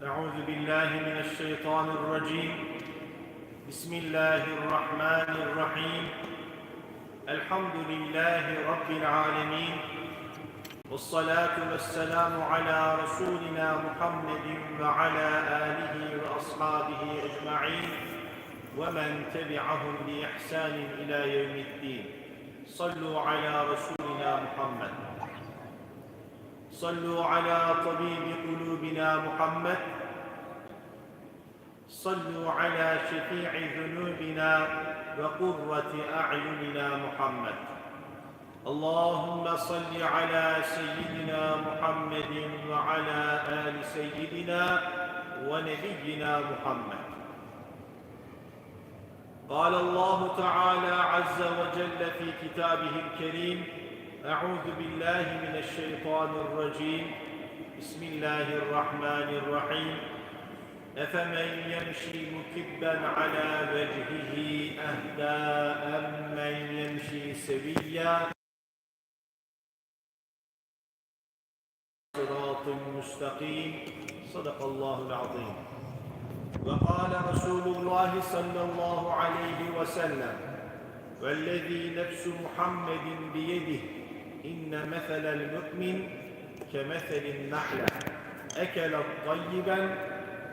أعوذ بالله من الشيطان الرجيم. بسم الله الرحمن الرحيم. الحمد لله رب العالمين. والصلاة والسلام على رسولنا محمد وعلى آله وأصحابه أجمعين ومن تبعهم بإحسان إلى يوم الدين. صلوا على رسولنا محمد. صلوا على طبيب قلوبنا محمد. صلوا على شفيع ذنوبنا وقرة أعيننا محمد. اللهم صل على سيدنا محمد وعلى آل سيدنا ونبينا محمد. قال الله تعالى عز وجل في كتابه الكريم أعوذ بالله من الشيطان الرجيم. بسم الله الرحمن الرحيم. أفمن يمشي مكبا على وجهه أهدى أمن يمشي سويا؟ صراط مستقيم. صدق الله العظيم. وقال رسول الله صلى الله عليه وسلم والذي نفس محمد بيده İnne meselel mü'min kemeselin nahle ekelet tayyiben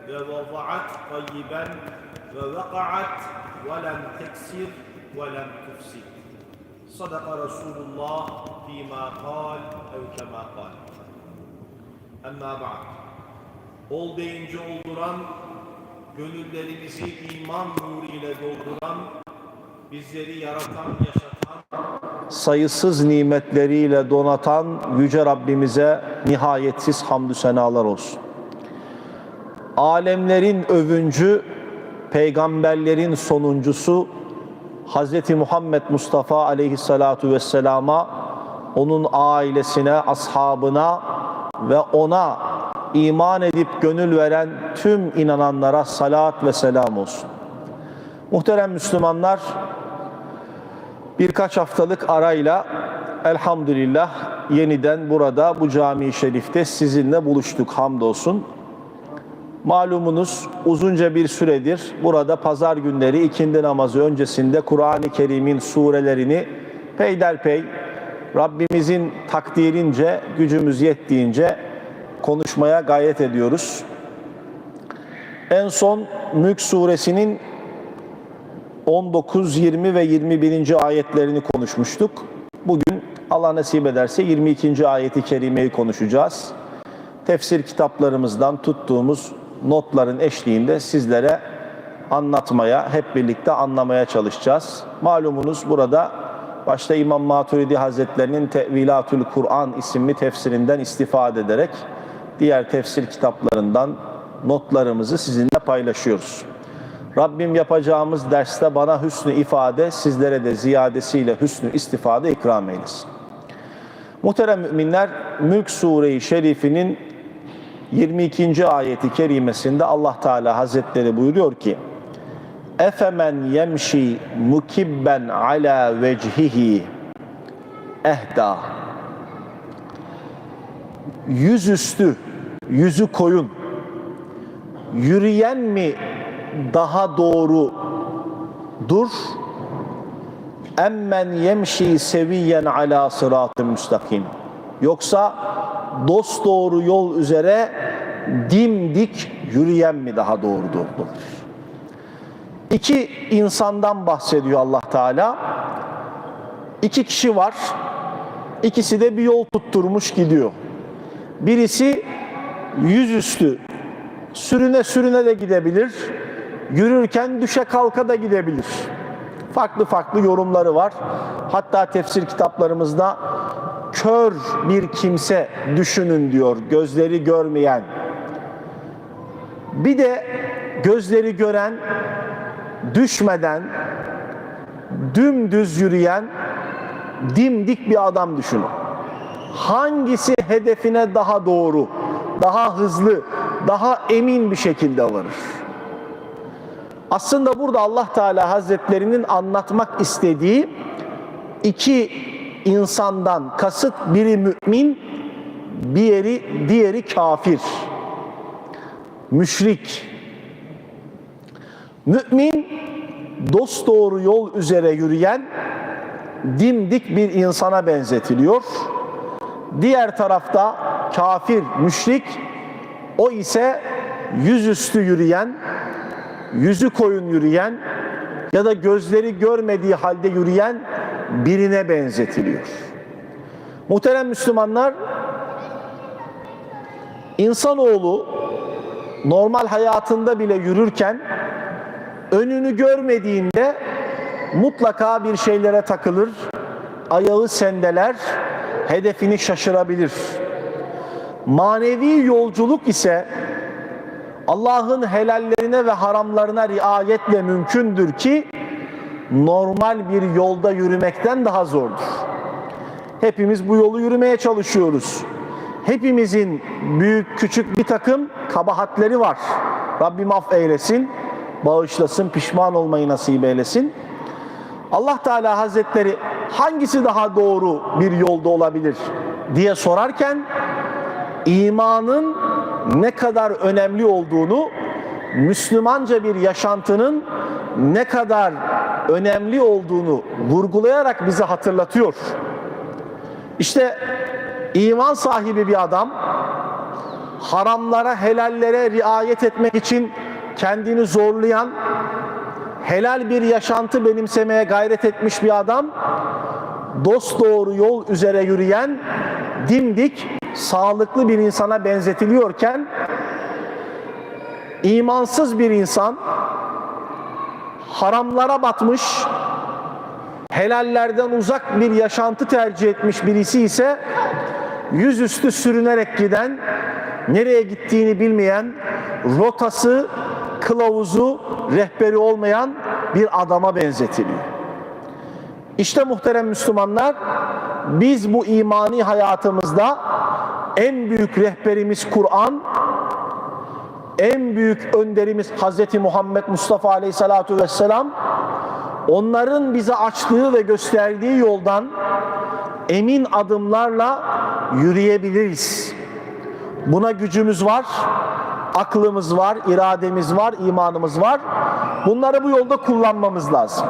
ve vaza'at tayyiben ve vaka'at ve lem teksir ve lem tufsir. Sadaka Resulullah fîmâ kal ev kemâ kal. Emmâ ba'd. Ol deyince olduran, gönüllerimizi iman nuru ile dolduran, bizleri yaratan, yaşatan, sayısız nimetleriyle donatan Yüce Rabbimize nihayetsiz hamdü senalar olsun. Alemlerin övüncü, peygamberlerin sonuncusu Hz. Muhammed Mustafa aleyhissalatu vesselama, onun ailesine, ashabına ve ona iman edip gönül veren tüm inananlara salat ve selam olsun. Muhterem Müslümanlar, birkaç haftalık arayla elhamdülillah yeniden burada bu cami-i şerifte sizinle buluştuk hamdolsun. Malumunuz uzunca bir süredir burada pazar günleri ikindi namazı öncesinde Kur'an-ı Kerim'in surelerini peyderpey Rabbimizin takdirince gücümüz yettiğince konuşmaya gayret ediyoruz. En son Mülk suresinin 19, 20 ve 21. ayetlerini konuşmuştuk. Bugün Allah nasip ederse 22. ayeti kerimeyi konuşacağız. Tefsir kitaplarımızdan tuttuğumuz notların eşliğinde sizlere anlatmaya, hep birlikte anlamaya çalışacağız. Malumunuz burada başta İmam Maturidi Hazretlerinin Tevilatül Kur'an isimli tefsirinden istifade ederek diğer tefsir kitaplarından notlarımızı sizinle paylaşıyoruz. Rabbim yapacağımız derste bana hüsnü ifade, sizlere de ziyadesiyle hüsnü istifade ikram eylesin. Muhterem müminler, Mülk Sure-i Şerifinin 22. ayeti kerimesinde Allah Teala Hazretleri buyuruyor ki Efemen yemşi mukibben ala vecihihi ehda Yüzüstü, yüzü koyun yürüyen mi daha doğru dur emmen yemşi seviyen ala sıratı müstakim yoksa dost doğru yol üzere dimdik yürüyen mi daha doğrudur? İki insandan bahsediyor Allah Teala. İki kişi var. İkisi de bir yol tutturmuş gidiyor. Birisi yüzüstü sürüne sürüne de gidebilir. Yürürken düşe kalka da gidebilir. Farklı farklı yorumları var. Hatta tefsir kitaplarımızda kör bir kimse düşünün diyor. Gözleri görmeyen. Bir de gözleri gören, düşmeden dümdüz yürüyen dimdik bir adam düşünün. Hangisi hedefine daha doğru, daha hızlı, daha emin bir şekilde varır? Aslında burada Allah Teala Hazretlerinin anlatmak istediği iki insandan kasıt biri mümin, diğeri diğeri kafir. müşrik. Mümin dost doğru yol üzere yürüyen dimdik bir insana benzetiliyor. Diğer tarafta kafir, müşrik o ise yüzüstü yürüyen, yüzü koyun yürüyen ya da gözleri görmediği halde yürüyen birine benzetiliyor. Muhterem Müslümanlar, insanoğlu normal hayatında bile yürürken önünü görmediğinde mutlaka bir şeylere takılır, ayağı sendeler, hedefini şaşırabilir. Manevi yolculuk ise Allah'ın helallerine ve haramlarına riayetle mümkündür ki normal bir yolda yürümekten daha zordur. Hepimiz bu yolu yürümeye çalışıyoruz. Hepimizin büyük küçük bir takım kabahatleri var. Rabbim af eylesin, bağışlasın, pişman olmayı nasip eylesin. Allah Teala Hazretleri hangisi daha doğru bir yolda olabilir diye sorarken imanın ne kadar önemli olduğunu, Müslümanca bir yaşantının ne kadar önemli olduğunu vurgulayarak bize hatırlatıyor. İşte iman sahibi bir adam haramlara, helallere riayet etmek için kendini zorlayan, helal bir yaşantı benimsemeye gayret etmiş bir adam, dost doğru yol üzere yürüyen, dimdik, sağlıklı bir insana benzetiliyorken, imansız bir insan, haramlara batmış, helallerden uzak bir yaşantı tercih etmiş birisi ise, yüzüstü sürünerek giden, nereye gittiğini bilmeyen, rotası, kılavuzu, rehberi olmayan bir adama benzetiliyor. İşte muhterem Müslümanlar, biz bu imani hayatımızda en büyük rehberimiz Kur'an, en büyük önderimiz Hz. Muhammed Mustafa Aleyhisselatu Vesselam, onların bize açtığı ve gösterdiği yoldan emin adımlarla yürüyebiliriz. Buna gücümüz var, aklımız var, irademiz var, imanımız var. Bunları bu yolda kullanmamız lazım.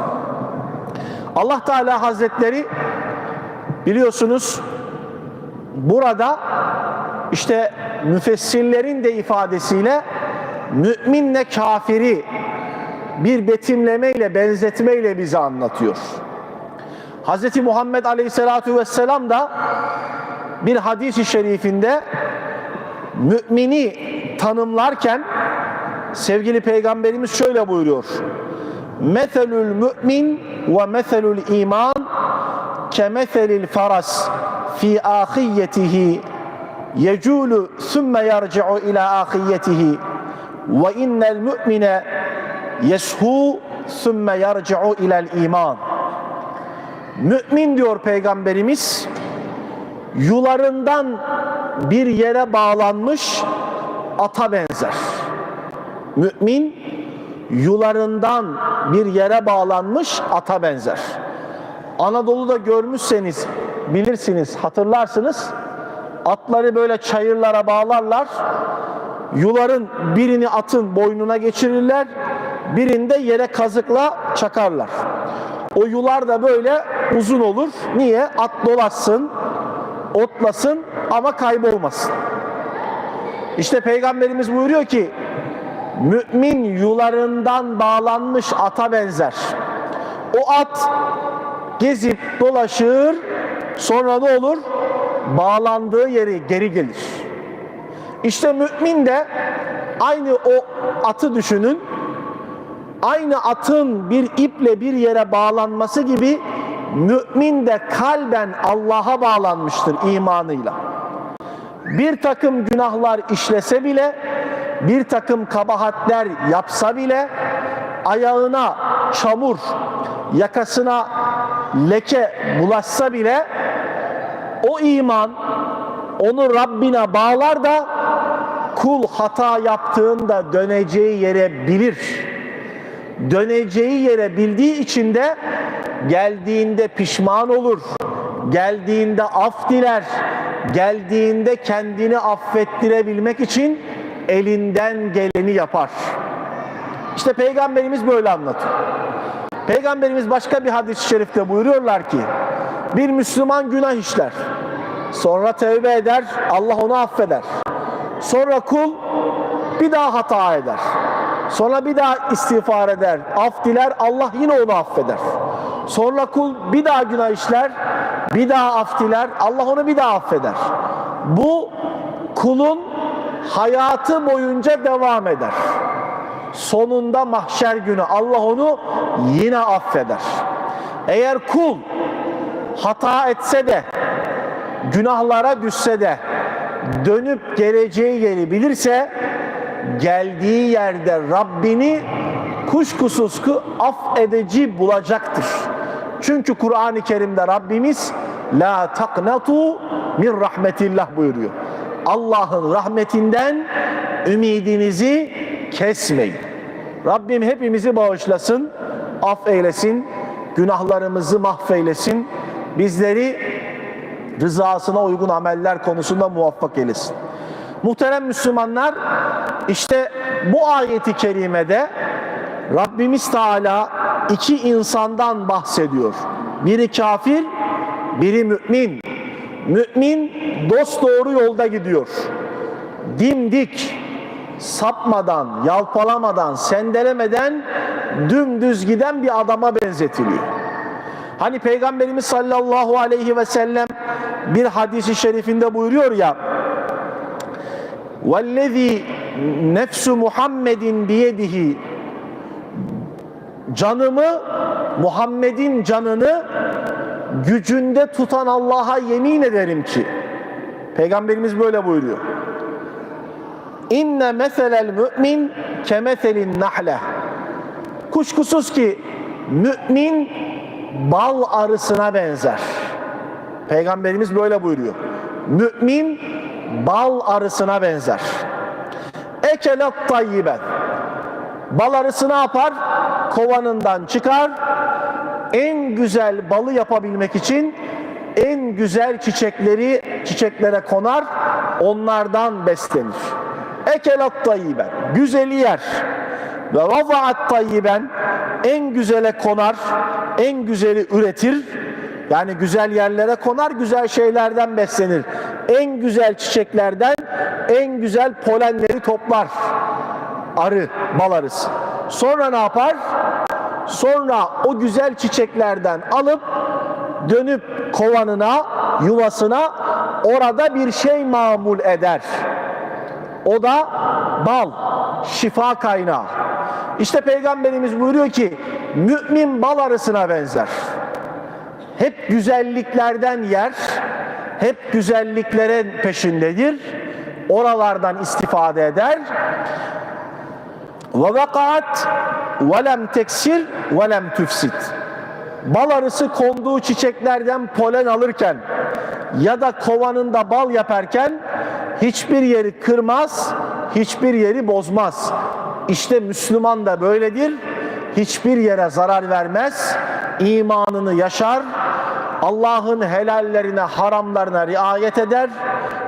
Allah Teala Hazretleri biliyorsunuz burada işte müfessirlerin de ifadesiyle müminle kafiri bir betimlemeyle, benzetmeyle bize anlatıyor. Hz. Muhammed Aleyhisselatü Vesselam da bir hadis-i şerifinde mümini tanımlarken sevgili peygamberimiz şöyle buyuruyor. Meselül mümin ve meselül iman kemeselil faras fi ahiyetihi yeculu sümme yerci'u ila ahiyetihi ve innel mü'mine yeshu sümme yerci'u ilel iman. Mümin diyor peygamberimiz yularından bir yere bağlanmış ata benzer. Mümin yularından bir yere bağlanmış ata benzer. Anadolu'da görmüşseniz bilirsiniz, hatırlarsınız. Atları böyle çayırlara bağlarlar. Yuların birini atın boynuna geçirirler. Birinde yere kazıkla çakarlar. O yular da böyle uzun olur. Niye? At dolaşsın, otlasın ama kaybolmasın. İşte Peygamberimiz buyuruyor ki mümin yularından bağlanmış ata benzer. O at gezip dolaşır sonra ne olur? Bağlandığı yeri geri gelir. İşte mümin de aynı o atı düşünün. Aynı atın bir iple bir yere bağlanması gibi mümin de kalben Allah'a bağlanmıştır imanıyla. Bir takım günahlar işlese bile, bir takım kabahatler yapsa bile, ayağına çamur, yakasına leke bulaşsa bile, o iman onu Rabbine bağlar da kul hata yaptığında döneceği yere bilir. Döneceği yere bildiği için de geldiğinde pişman olur. Geldiğinde af diler. Geldiğinde kendini affettirebilmek için elinden geleni yapar. İşte Peygamberimiz böyle anlatıyor. Peygamberimiz başka bir hadis-i şerifte buyuruyorlar ki bir Müslüman günah işler. Sonra tevbe eder, Allah onu affeder. Sonra kul bir daha hata eder. Sonra bir daha istiğfar eder, af diler, Allah yine onu affeder. Sonra kul bir daha günah işler, bir daha af diler, Allah onu bir daha affeder. Bu kulun hayatı boyunca devam eder. Sonunda mahşer günü Allah onu yine affeder. Eğer kul hata etse de günahlara düşse de dönüp geleceği yeri bilirse geldiği yerde Rabbini kuşkusuz ki affedici bulacaktır. Çünkü Kur'an-ı Kerim'de Rabbimiz la taknatu min rahmetillah buyuruyor. Allah'ın rahmetinden ümidinizi kesmeyin. Rabbim hepimizi bağışlasın, af eylesin, günahlarımızı mahveylesin, bizleri rızasına uygun ameller konusunda muvaffak eylesin. Muhterem Müslümanlar, işte bu ayeti kerimede Rabbimiz Teala iki insandan bahsediyor. Biri kafir, biri mümin. Mümin dost doğru yolda gidiyor. Dimdik, sapmadan, yalpalamadan, sendelemeden dümdüz giden bir adama benzetiliyor. Hani Peygamberimiz sallallahu aleyhi ve sellem bir hadisi şerifinde buyuruyor ya وَالَّذ۪ي nefsu Muhammedin biyedihi canımı Muhammed'in canını gücünde tutan Allah'a yemin ederim ki Peygamberimiz böyle buyuruyor. İnne meselel mümin kemeselin nahle. Kuşkusuz ki mümin bal arısına benzer. Peygamberimiz böyle buyuruyor. Mümin bal arısına benzer. Ekelet tayyiben. Bal arısı ne yapar? Kovanından çıkar. En güzel balı yapabilmek için en güzel çiçekleri çiçeklere konar. Onlardan beslenir. Ekelet tayyiben. Güzeli yer. Ve vazaat tayyiben. En güzele konar. En güzeli üretir. Yani güzel yerlere konar, güzel şeylerden beslenir. En güzel çiçeklerden en güzel polenleri toplar. Arı, bal arısı. Sonra ne yapar? Sonra o güzel çiçeklerden alıp dönüp kovanına, yuvasına orada bir şey mamul eder. O da bal, şifa kaynağı. İşte Peygamberimiz buyuruyor ki mümin bal arısına benzer. Hep güzelliklerden yer, hep güzelliklerin peşindedir. Oralardan istifade eder. Ve vakaat ve lem teksir ve lem tüfsit. Bal arısı konduğu çiçeklerden polen alırken ya da kovanında bal yaparken hiçbir yeri kırmaz, hiçbir yeri bozmaz. İşte Müslüman da böyledir. Hiçbir yere zarar vermez, imanını yaşar, Allah'ın helallerine, haramlarına riayet eder.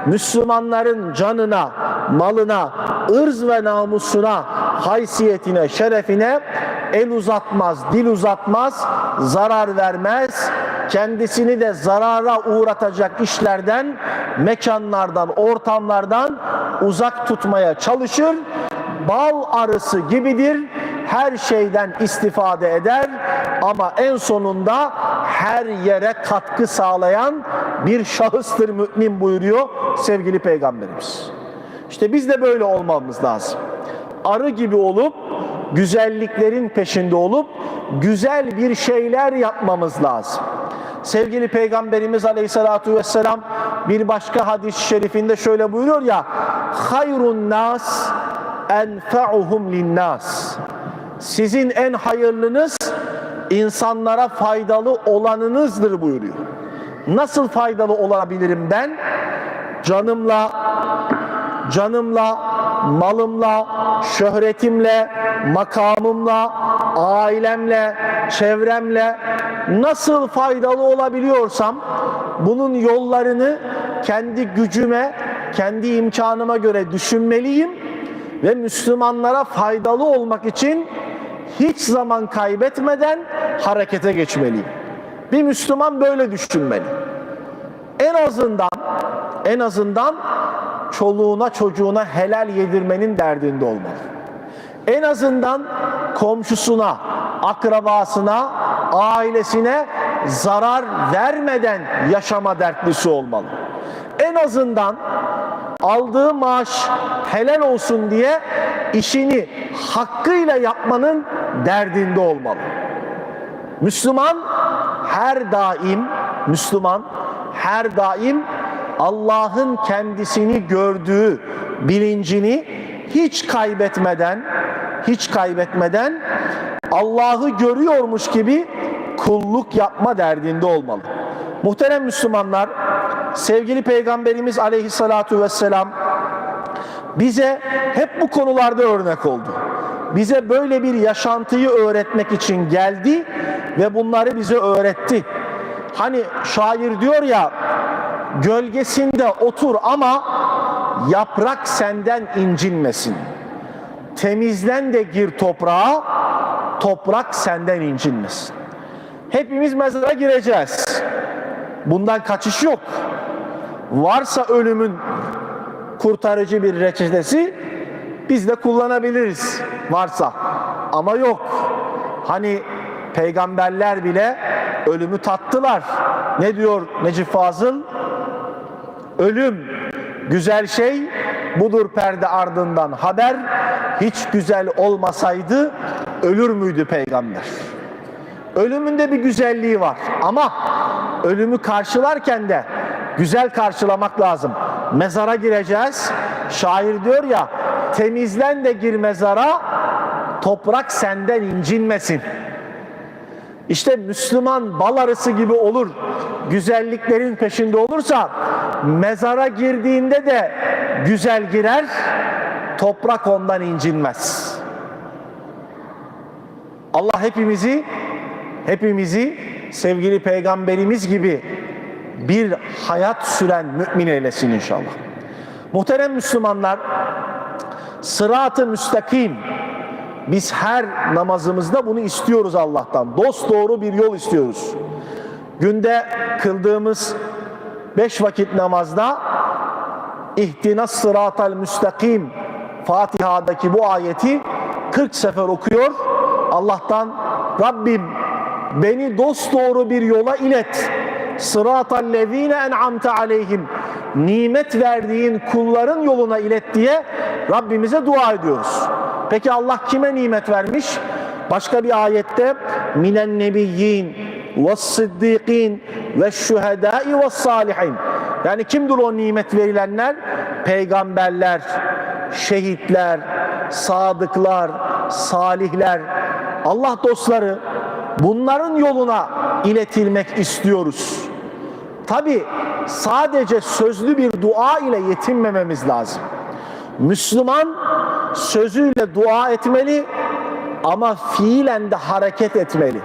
Müslümanların canına, malına, ırz ve namusuna, haysiyetine, şerefine el uzatmaz, dil uzatmaz, zarar vermez. Kendisini de zarara uğratacak işlerden, mekanlardan, ortamlardan uzak tutmaya çalışır. Bal arısı gibidir her şeyden istifade eder ama en sonunda her yere katkı sağlayan bir şahıstır mümin buyuruyor sevgili peygamberimiz. İşte biz de böyle olmamız lazım. Arı gibi olup güzelliklerin peşinde olup güzel bir şeyler yapmamız lazım. Sevgili Peygamberimiz Aleyhisselatü Vesselam bir başka hadis-i şerifinde şöyle buyuruyor ya hayrun nas enfa'uhum linnas sizin en hayırlınız insanlara faydalı olanınızdır buyuruyor. Nasıl faydalı olabilirim ben? Canımla, canımla, malımla, şöhretimle, makamımla, ailemle, çevremle nasıl faydalı olabiliyorsam bunun yollarını kendi gücüme, kendi imkanıma göre düşünmeliyim ve Müslümanlara faydalı olmak için hiç zaman kaybetmeden harekete geçmeliyim. Bir Müslüman böyle düşünmeli. En azından en azından çoluğuna çocuğuna helal yedirmenin derdinde olmalı. En azından komşusuna, akrabasına, ailesine zarar vermeden yaşama dertlisi olmalı. En azından aldığı maaş helal olsun diye işini hakkıyla yapmanın derdinde olmalı. Müslüman her daim Müslüman her daim Allah'ın kendisini gördüğü bilincini hiç kaybetmeden hiç kaybetmeden Allah'ı görüyormuş gibi kulluk yapma derdinde olmalı. Muhterem Müslümanlar, sevgili Peygamberimiz Aleyhissalatu vesselam bize hep bu konularda örnek oldu. Bize böyle bir yaşantıyı öğretmek için geldi ve bunları bize öğretti. Hani şair diyor ya, gölgesinde otur ama yaprak senden incinmesin. Temizlen de gir toprağa, toprak senden incinmesin. Hepimiz mezara gireceğiz. Bundan kaçış yok. Varsa ölümün kurtarıcı bir reçetesi biz de kullanabiliriz varsa. Ama yok. Hani peygamberler bile ölümü tattılar. Ne diyor Necip Fazıl? Ölüm güzel şey budur perde ardından haber. Hiç güzel olmasaydı ölür müydü peygamber? Ölümünde bir güzelliği var ama ölümü karşılarken de güzel karşılamak lazım. Mezara gireceğiz. Şair diyor ya temizlen de gir mezara toprak senden incinmesin. İşte Müslüman bal arısı gibi olur. Güzelliklerin peşinde olursa mezara girdiğinde de güzel girer. Toprak ondan incinmez. Allah hepimizi hepimizi sevgili peygamberimiz gibi bir hayat süren mümin eylesin inşallah. Muhterem Müslümanlar, sırat-ı müstakim biz her namazımızda bunu istiyoruz Allah'tan. Dost doğru bir yol istiyoruz. Günde kıldığımız beş vakit namazda ihtinas sıratal müstakim Fatiha'daki bu ayeti 40 sefer okuyor. Allah'tan Rabbim beni dost doğru bir yola ilet. Sıratal lezine en'amte aleyhim. Nimet verdiğin kulların yoluna ilet diye Rabbimize dua ediyoruz. Peki Allah kime nimet vermiş? Başka bir ayette minen nebiyyin ve sıddikin ve şühedai ve salihin. Yani kimdir o nimet verilenler? Peygamberler, şehitler, sadıklar, salihler, Allah dostları bunların yoluna iletilmek istiyoruz. Tabi sadece sözlü bir dua ile yetinmememiz lazım. Müslüman sözüyle dua etmeli ama fiilen de hareket etmeli.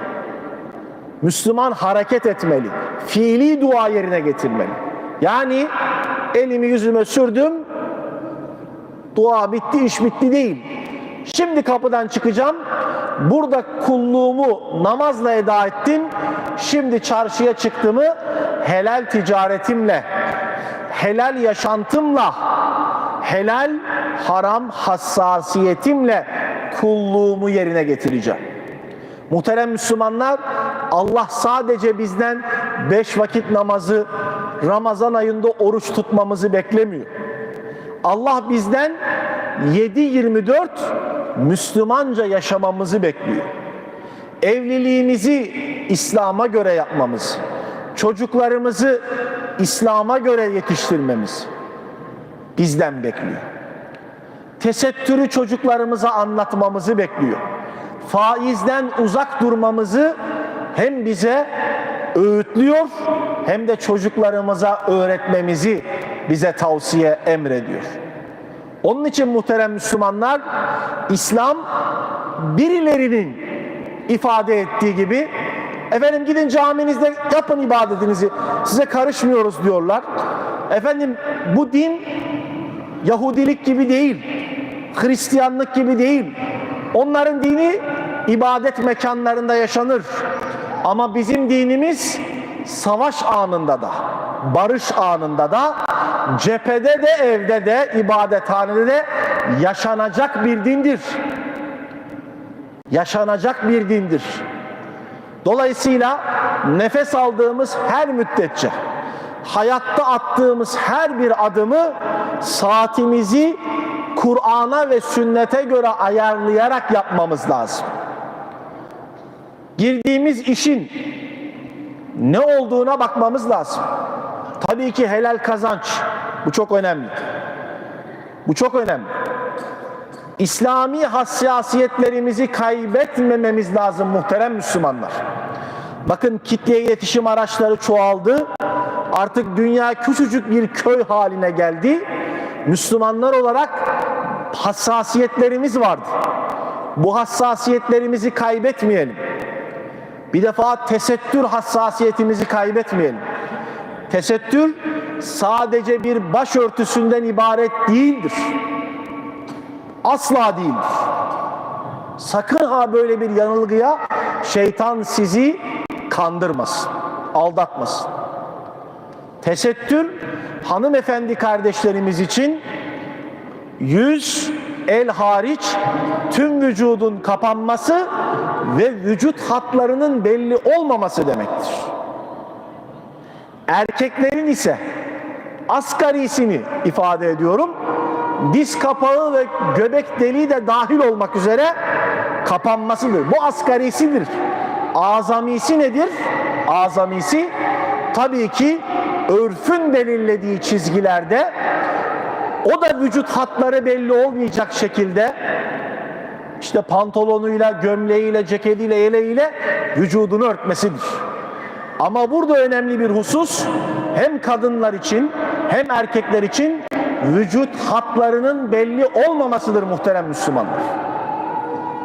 Müslüman hareket etmeli. Fiili dua yerine getirmeli. Yani elimi yüzüme sürdüm, dua bitti, iş bitti değil. Şimdi kapıdan çıkacağım, burada kulluğumu namazla eda ettim, şimdi çarşıya çıktığımı helal ticaretimle, helal yaşantımla, helal haram hassasiyetimle kulluğumu yerine getireceğim. Muhterem Müslümanlar, Allah sadece bizden beş vakit namazı Ramazan ayında oruç tutmamızı beklemiyor. Allah bizden 7-24 Müslümanca yaşamamızı bekliyor. Evliliğimizi İslam'a göre yapmamız, çocuklarımızı İslam'a göre yetiştirmemiz bizden bekliyor. Tesettürü çocuklarımıza anlatmamızı bekliyor. Faizden uzak durmamızı hem bize öğütlüyor hem de çocuklarımıza öğretmemizi bize tavsiye emrediyor. Onun için muhterem Müslümanlar İslam birilerinin ifade ettiği gibi efendim gidin caminizde yapın ibadetinizi size karışmıyoruz diyorlar. Efendim bu din Yahudilik gibi değil. Hristiyanlık gibi değil. Onların dini ibadet mekanlarında yaşanır. Ama bizim dinimiz savaş anında da, barış anında da, cephede de, evde de, ibadethanede de yaşanacak bir dindir. Yaşanacak bir dindir. Dolayısıyla nefes aldığımız her müddetçe, hayatta attığımız her bir adımı saatimizi Kur'an'a ve sünnete göre ayarlayarak yapmamız lazım. Girdiğimiz işin ne olduğuna bakmamız lazım. Tabii ki helal kazanç. Bu çok önemli. Bu çok önemli. İslami hassasiyetlerimizi kaybetmememiz lazım muhterem Müslümanlar. Bakın kitle iletişim araçları çoğaldı. Artık dünya küçücük bir köy haline geldi. Müslümanlar olarak hassasiyetlerimiz vardı. Bu hassasiyetlerimizi kaybetmeyelim. Bir defa tesettür hassasiyetimizi kaybetmeyelim. Tesettür sadece bir başörtüsünden ibaret değildir. Asla değildir. Sakın ha böyle bir yanılgıya şeytan sizi kandırmasın, aldatmasın. Tesettür hanımefendi kardeşlerimiz için yüz, el hariç tüm vücudun kapanması ve vücut hatlarının belli olmaması demektir. Erkeklerin ise asgarisini ifade ediyorum. Diz kapağı ve göbek deliği de dahil olmak üzere kapanmasıdır. Bu asgarisidir. Azamisi nedir? Azamisi tabii ki örfün belirlediği çizgilerde o da vücut hatları belli olmayacak şekilde işte pantolonuyla, gömleğiyle, ceketiyle, yeleğiyle vücudunu örtmesidir. Ama burada önemli bir husus hem kadınlar için hem erkekler için vücut hatlarının belli olmamasıdır muhterem Müslümanlar.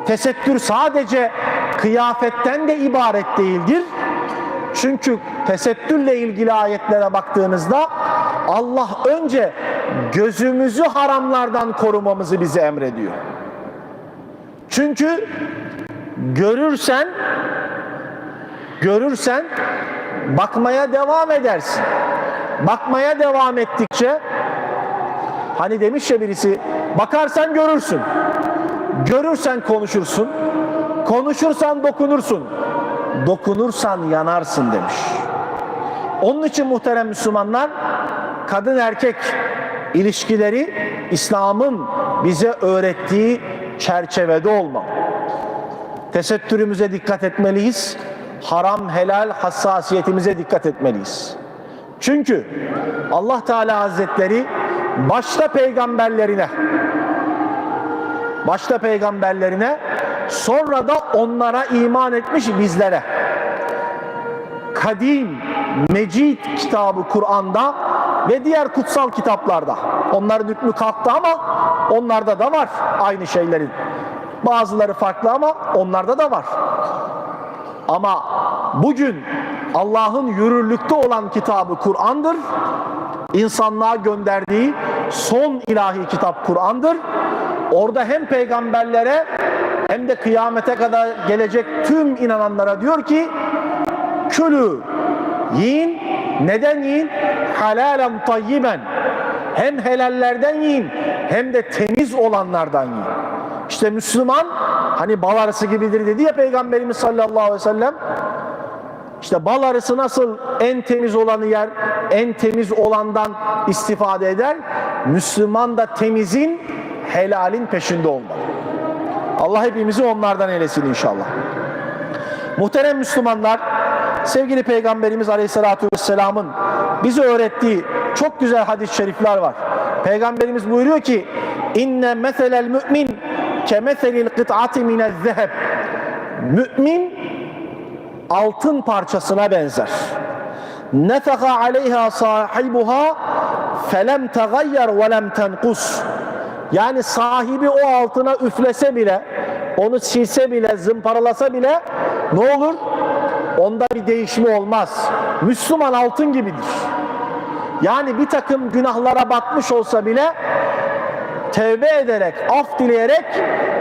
Tesettür sadece kıyafetten de ibaret değildir. Çünkü tesettürle ilgili ayetlere baktığınızda Allah önce gözümüzü haramlardan korumamızı bize emrediyor. Çünkü görürsen görürsen bakmaya devam edersin. Bakmaya devam ettikçe hani demiş ya birisi bakarsan görürsün. Görürsen konuşursun. Konuşursan dokunursun. Dokunursan yanarsın demiş. Onun için muhterem Müslümanlar kadın erkek ilişkileri İslam'ın bize öğrettiği çerçevede olmalı. Tesettürümüze dikkat etmeliyiz. Haram helal hassasiyetimize dikkat etmeliyiz. Çünkü Allah Teala Hazretleri başta peygamberlerine başta peygamberlerine sonra da onlara iman etmiş bizlere. Kadim mecid kitabı Kur'an'da ve diğer kutsal kitaplarda. Onların hükmü kalktı ama onlarda da var aynı şeylerin. Bazıları farklı ama onlarda da var ama bugün Allah'ın yürürlükte olan kitabı Kur'an'dır. İnsanlığa gönderdiği son ilahi kitap Kur'an'dır. Orada hem peygamberlere hem de kıyamete kadar gelecek tüm inananlara diyor ki külü yiyin. Neden yiyin? Halalen tayyiben. Hem helallerden yiyin hem de temiz olanlardan yiyin işte Müslüman hani bal arısı gibidir dedi ya Peygamberimiz sallallahu aleyhi ve sellem işte bal arısı nasıl en temiz olanı yer, en temiz olandan istifade eder. Müslüman da temizin, helalin peşinde olmalı. Allah hepimizi onlardan eylesin inşallah. Muhterem Müslümanlar, sevgili Peygamberimiz Aleyhisselatü Vesselam'ın bize öğrettiği çok güzel hadis-i şerifler var. Peygamberimiz buyuruyor ki, inne meselel mümin kemeselil kıt'ati minez zeheb. Mümin altın parçasına benzer. Nefeka aleyha sahibuha felem tegayyer ve lem tenkus. Yani sahibi o altına üflese bile, onu silse bile, zımparalasa bile ne olur? Onda bir değişme olmaz. Müslüman altın gibidir. Yani bir takım günahlara batmış olsa bile tevbe ederek, af dileyerek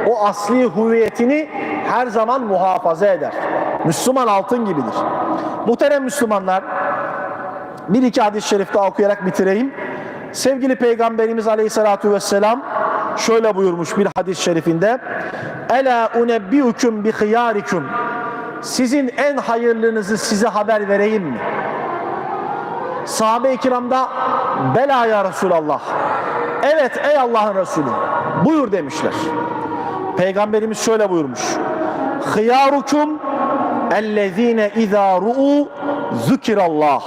o asli hüviyetini her zaman muhafaza eder. Müslüman altın gibidir. Muhterem Müslümanlar, bir iki hadis-i şerif okuyarak bitireyim. Sevgili Peygamberimiz Aleyhisselatü Vesselam şöyle buyurmuş bir hadis-i şerifinde. Ela unebbiukum bi hıyarikum. Sizin en hayırlınızı size haber vereyim mi? Sahabe-i kiramda bela ya Resulallah. Evet ey Allah'ın Resulü. Buyur demişler. Peygamberimiz şöyle buyurmuş. Hıyarukum ellezine izâ ru'u zükirallah.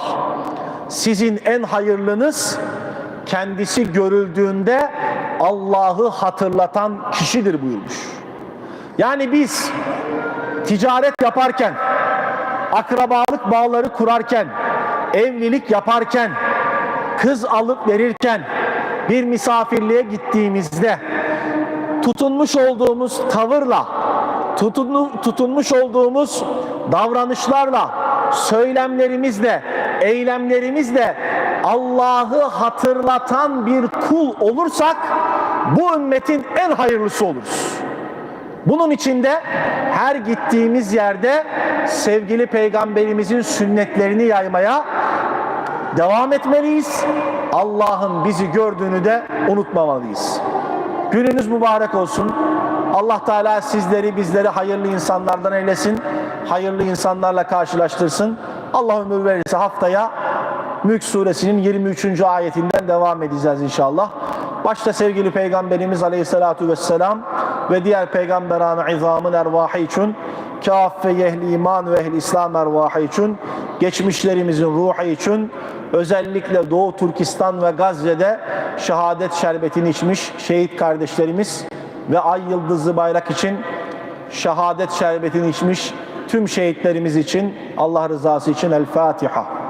Sizin en hayırlınız kendisi görüldüğünde Allah'ı hatırlatan kişidir buyurmuş. Yani biz ticaret yaparken, akrabalık bağları kurarken, evlilik yaparken, kız alıp verirken, bir misafirliğe gittiğimizde tutunmuş olduğumuz tavırla, tutunmu- tutunmuş olduğumuz davranışlarla, söylemlerimizle, eylemlerimizle Allah'ı hatırlatan bir kul olursak bu ümmetin en hayırlısı oluruz. Bunun içinde her gittiğimiz yerde sevgili peygamberimizin sünnetlerini yaymaya devam etmeliyiz. Allah'ın bizi gördüğünü de unutmamalıyız. Gününüz mübarek olsun. Allah Teala sizleri bizleri hayırlı insanlardan eylesin. Hayırlı insanlarla karşılaştırsın. Allah ömür verirse haftaya Mülk suresinin 23. ayetinden devam edeceğiz inşallah. Başta sevgili Peygamberimiz Aleyhisselatü Vesselam ve diğer peygamberan izamın ervahı için kaf ve ehli iman ve ehli İslam ervahı için geçmişlerimizin ruhu için özellikle Doğu Türkistan ve Gazze'de şehadet şerbetini içmiş şehit kardeşlerimiz ve ay yıldızlı bayrak için şehadet şerbetini içmiş tüm şehitlerimiz için Allah rızası için El Fatiha.